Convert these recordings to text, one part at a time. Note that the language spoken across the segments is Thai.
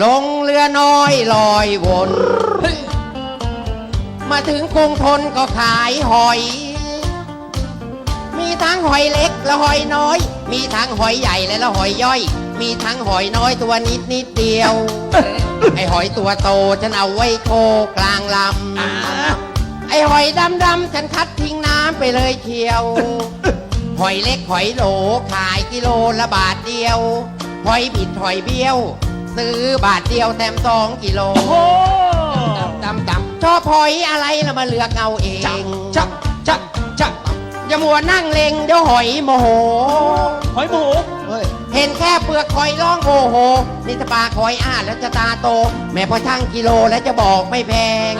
ลงเรือน้อยลอยวน มาถึงกรุงทนก็ขายหอย มีทั้งหอยเล็กและหอยน้อย มีทั้งหอยใหญ่และละหอยย่อย มีทั้งหอยน้อยตัวนิดนิดเดียว ไอหอยตัวโตฉันเอาไว้โคกลางลำ ไอหอยดำดำฉันคัดทิ้งน้ำไปเลยเชียว หอยเล็กหอยโหลขายกิโลละบาทเดียว หอยบิดหอยเบี้ยว ซื้อบาทเดียวแถมสองกิโลโอ้โหจำจำชอบหอยอะไรแล้วมาเลือกเอาเองจับจับจับอย่ามัวนั่งเลงเดี๋ยวหอยโมโห หอยหมูเห็นแค่เปลือกหอยร้องโอ้โหนี่ถ้าปากหอยอ้าแล้วจะตาโต แม่พอช่างกิโลแล้วจะบอกไม่แพง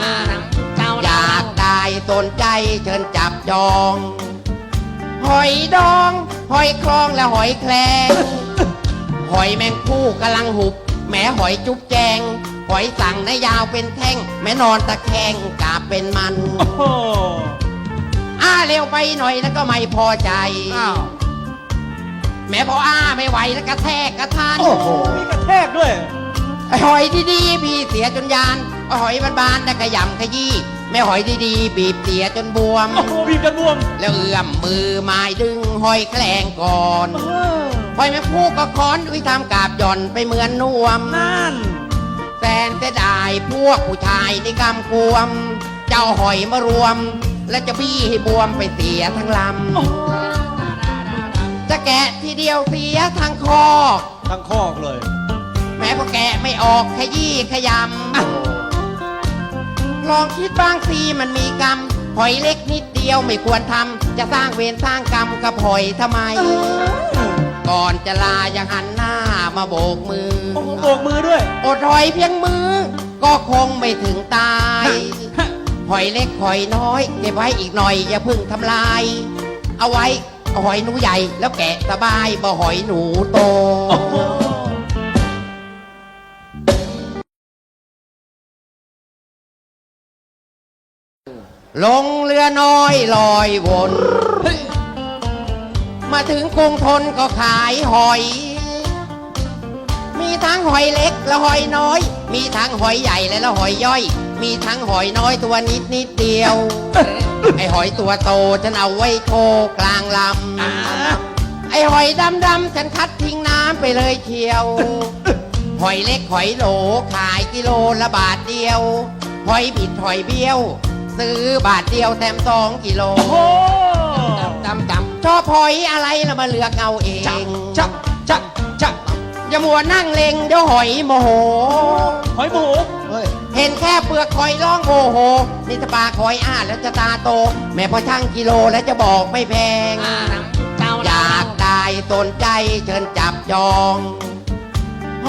อยากได้สนใจเชิญจับจอง หอยดอง หอยคลองและหอยแคลงหอยแมงผู้กำลังหุบ แม้หอยจุ๊บแจง หอยสั่งนะยาวเป็นแท่ง แม้นอนตะแคงกาบเป็นมันโอ้โหอ้าเร็วไปหน่อยแล้วก็ไม่พอใจ อ้าวแม้พออ้าไม่ไหวแล้วกระแทกกระทันมีกระแทกด้วย ไอ้หอยดีๆพี่เสียจนยานไอ้หอยบานๆได้ขยำขยี้แม่หอยดีๆบีบเสียจนบวม โอ้โหบีบจนบวมแล้วเอื้อมมือไม้ดึงหอยแคลงก่อน เออ หอยแม่พูก็ค้อนอุ้ยทำกาบหย่อนไปเหมือนนวม นั่น แสนเสียดายพวกผู้ชายในกำกวม เจ้าหอยมารวม และจะบี้ให้บวมไปเสียทั้งลโอ้โหำจะแกะทีเดียวเสียทั้งคอ ทั้งคอกเลย แม้พอแกะไม่ออกขยี้ขยำ ลองคิดบ้างสิมันมีกรรมหอยเล็กนิดเดียวไม่ควรทำจะสร้างเวรสร้างกรรมกับหอยทำไม ก่อนจะลายังหันหน้ามาโบกมือ โอ้โหโบกมือด้วย อดหอยเพียงมือ ก็คงไม่ถึงตาย หอยเล็กหอยน้อย เก็บไว้อีกหน่อยอย่าเพึ่งทำลาย เอาไว้เอาหอยหนูใหญ่แล้วแกะสบายบ่หอยหนูโตโอ้โหลงเรือน้อยลอยวนมา ถึงกรุงทนก็ขายหอย มีทั้งหอยเล็กและหอยน้อย มีทั้งหอยใหญ่และละหอยย่อย มีทั้งหอยน้อยตัวนิดนิดเดียว ไอหอยตัวโตฉันเอาไว้โคกลางลำ ไอหอยดำดำๆฉันคัดทิ้งน้ำไปเลยเชียว หอยเล็กหอยโหลขายกิโลละบาทเดียว หอยบิดหอยเบี้ยว ซื้อบาทเดียวแถมสองกิโลโอ้โหจำจำ ชอบหอยอะไรแล้วมาเลือกเอาเองจับจับจับจับอย่ามัวนั่งเลงเดี๋ยวหอยโมโห หอยหมูเห็นแค่เปลือกหอยร้องโอ้โหนี่ถ้าปากหอยอ้าแล้วจะตาโต แม่พอช่างกิโลแล้วจะบอกไม่แพงอยากได้สนใจเชิญจับจอง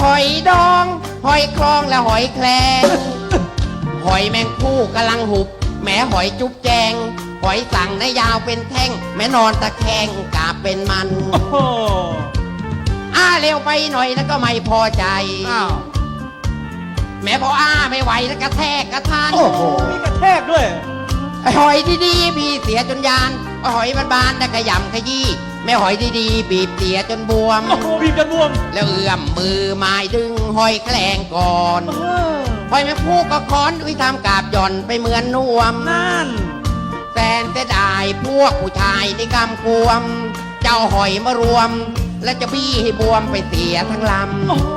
หอยดอง หอยคลองและหอยแคลง หอยแมงผู้กำลังหุบแม้หอยจุ๊บแจง หอยสั่งนะยาวเป็นแท่ง แม้นอนตะแคงกาบเป็นมันโอ้โหอ้าเร็วไปหน่อยแล้วก็ไม่พอใจอ้าวแม้พออ้าไม่ไหวแล้วกระแทกกระทันมีกระแทกด้วย ไอ้หอยดีๆพี่เสียจนยานไอ้หอยบานๆได้ขยำขยี้แม่หอยดีๆบีบเสียจนบวม โอ้โหบีบจนบวมแล้วเอื้อมมือไม้ดึงหอยแคลงก่อนเออหอยแม่พูก็ค้อนอุ้ยทำกาบหย่อนไปเหมือนนวม นั่น แสนเสียดายพวกผู้ชายในกำกวม เจ้าหอยมารวม และจะบี้ให้บวมไปเสียทั้งลโอ้โห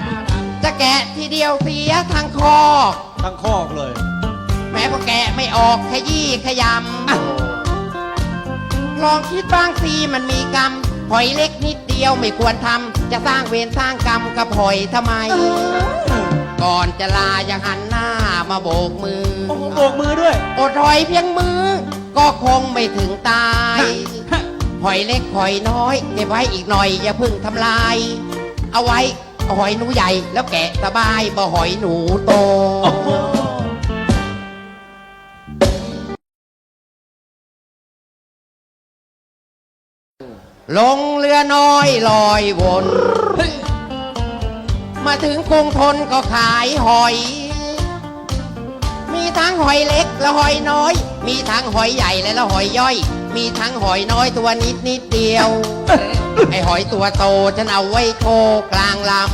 ำจะแกะทีเดียวเสียทั้งคอทั้งคอกเลย แม้พอแกะไม่ออกขยี้ขยำลองคิดบ้างสิมันมีกรรมหอยเล็กนิดเดียวไม่ควรทำจะสร้างเวรสร้างกรรมกับหอยทำไม ก่อนจะลายังหันหน้า มาโบกมือโอ้โหโบกมือด้วย อดหอยเพียงมือ ก็คงไม่ถึงตายหอยเล็กหอยน้อยเก็บไว้อีกหน่อยอย่าเพึ่งทำลาย เอาไว้เอาหอยหนูใหญ่แล้วแกะสบายบ่หอยหนูโตโอ้โหลงเรือน้อยลอยวน มาถึงกรุงทนก็ขายหอย มีทั้งหอยเล็กและหอยน้อย มีทั้งหอยใหญ่และละหอยย่อย มีทั้งหอยน้อยตัวนิดนิดเดียว ไอหอยตัวโตฉันเอาไว้โคกลางลำ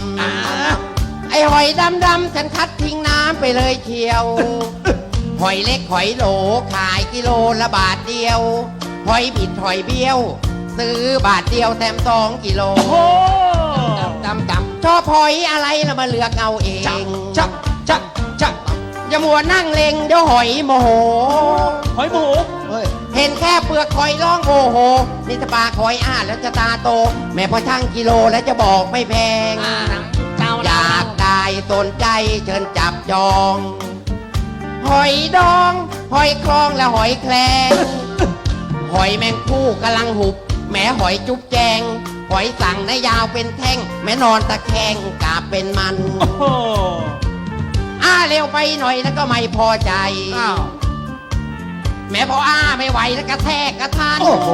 หอยดำดำๆฉันคัดทิ้งน้ำไปเลยเชียว หอยเล็กหอยโหลขายกิโลละบาทเดียว หอยบิดหอยเบี้ยว ซื้อบาทเดียวแถมสองกิโลโอ้โหจำจำชอบหอยอะไรแล้วมาเลือกเอาเองจับจับจับจับ อย่ามัวนั่งเลงเดี๋ยวหอยโมโห หอยหมูเห็นแค่เปลือกหอยร้องโอ้โหนี่ถ้าปากหอยอ้าแล้วจะตาโต แม่พอช่างกิโลแล้วจะบอกไม่แพงอยากได้สนใจเชิญจับจอง หอยดอง หอยคลองและหอยแคลง หอยแมงคู่กำลังหุบ แม้หอยจุ๊บแจง หอยสั่งนะยาวเป็นแท่ง แม้นอนตะแคงกาบเป็นมัน โอ้โห อ้าเร็วไปหน่อยแล้วก็ไม่พอใจ อ้าว แม้พออ้าไม่ไหวแล้วกระแทกกระทาน โอ้โห